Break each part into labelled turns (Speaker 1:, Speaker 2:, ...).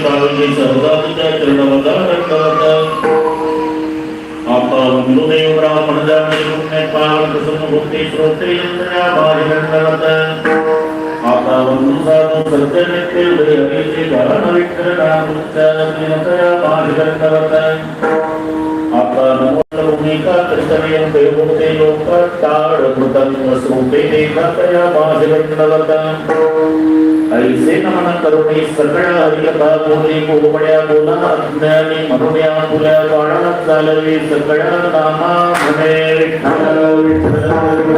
Speaker 1: बाळूजी सहजातीच्या चरणवता दंडवत आपा वंदुदेव ब्राह्मण जाती पुण्य पावन प्रसन्न भक्ती श्रोते यंत्रणा भारी दंडवत आपा वंदु साधू सत्य नित्य हरिचे गान विठ्ठल नाम उच्चारतीनतया भारी दंडवत आपा नमो भूमिका कर्तव्यं देवते लोकताळ ऐसे नमन करुणी सकळ हरिकथा बोली गोबड्या बोला अज्ञानी बाळात सकळ नामा म्हणे विठ्ठल विठ्ठल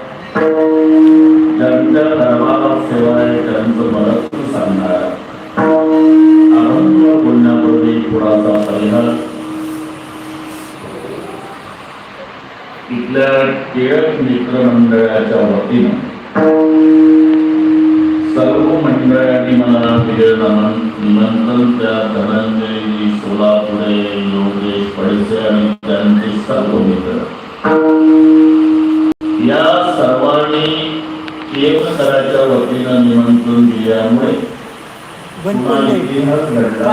Speaker 1: थोडासा सल्ला इथल्या टिळक मित्र मंडळाच्या वतीनं सर्व मंडळांनी मला नमन निमंत्रण त्या धनंजयजी सोलापुरे योगेश पडसे आणि त्यांचे सर्व मित्र. या सर्वांनी केवकराच्या वतीनं निमंत्रण दिल्यामुळे पुन्हा इतिहास घडला.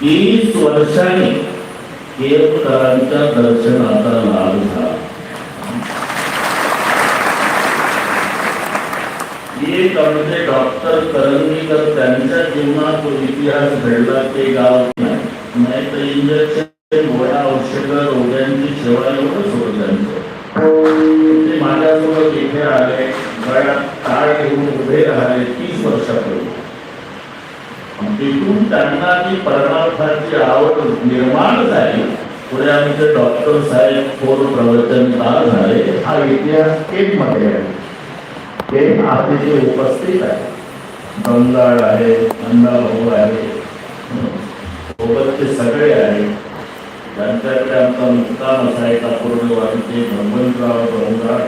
Speaker 1: तीस वर्षांनी केरकरांच्या दर्शनाचा लाभ झाला. एक आमचे डॉक्टर करंगीकर त्यांच्या जीवनात तो इतिहास घडला ते गाव नाही. तर इंजेक्शन गोळ्या औषध रोग्यांची सेवा एवढंच होतं त्यांचं ते माझ्यासोबत इथे आले. गळ्यात त्यांना ती परमार्थाची आवड निर्माण झाली. पुढे आमचे डॉक्टर साहेब थोर प्रवचनकार झाले हा इतिहास एक मध्ये आहे. ते अतिशय उपस्थित आहे. बंगाळ आहे अण्णा भाऊ आहे सोबतचे सगळे आहे. त्यांच्याकडे आमचा मुक्काम असायचा पूर्णवाडीचे भगवंतराव बंगाळ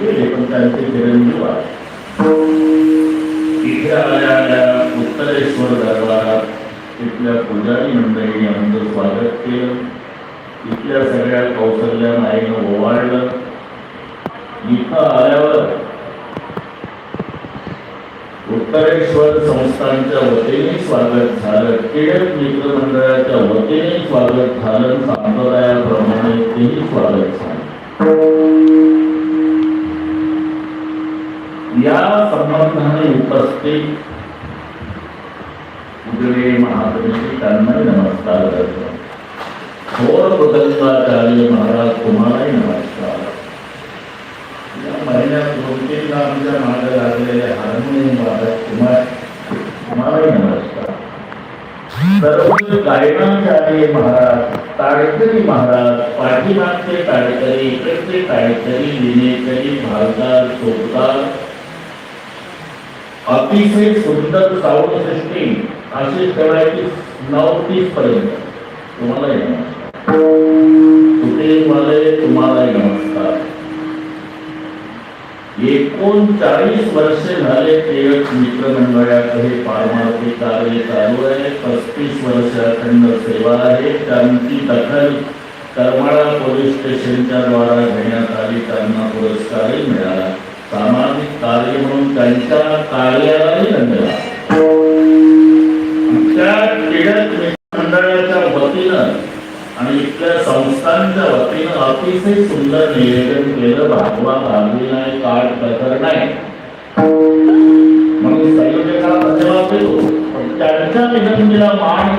Speaker 1: गेले पण त्यांचे चिरंजीव आहे. इथे आलेल्या उत्तरेश्वर दरबारात तिथल्या पुजारी मंडळीने आमचं स्वागत केलं. तिथल्या सगळ्या कौशल्या आईनं ओवाळलं. इथं आल्यावर उत्तरेश्वर संस्थांच्या वतीने स्वागत झालं. टिळक मित्र मंडळाच्या वतीने स्वागत झालं. संप्रदायाप्रमाणे तेही स्वागत झालं. या संबंधाने उपस्थित। उजवे महात्मे त्यांनाही नमस्कार करतो। थोर मृदंगाचार्य महाराज तुम्हालाही नमस्कार। या महिन्यात दोन तीनदा आमच्या मागे लागलेले हार्मोनियम वादक तुम्हाला तुम्हालाही नमस्कार। सर्व गायनाचार्य महाराज, ताडकरी महाराज, पाठीमागचे ताडकरी इकडचे ताडकरी विनेकरी भालदार चोपदार अतिशय सुंदर साऊंड सिस्टीम अशी ठेवायची नऊ तीस पर्यंत. तुम्हाला येणार तुम्हाला नमस्कार. एकोणचाळीस वर्षे झाले टिळक मित्र हे पारमार्थी कार्य चालू आहे. पस्तीस वर्ष अखंड सेवा आहे. त्यांची दखल करमाळा पोलीस स्टेशनच्या द्वारा घेण्यात आली. त्यांना पुरस्कारही मिळाला. सामाजिक कार्य म्हणून त्यांच्या कार्यालाही धन्यवाद त्या टिळक मंडळाच्या वतीनं आणि इथल्या संस्थांच्या वतीनं अतिशय सुंदर निवेदन केलं भागवा भागवी नाही काट प्रकरण नाही. म्हणून संयोजकाला धन्यवाद देतो पण त्यांच्या निबंधीला मान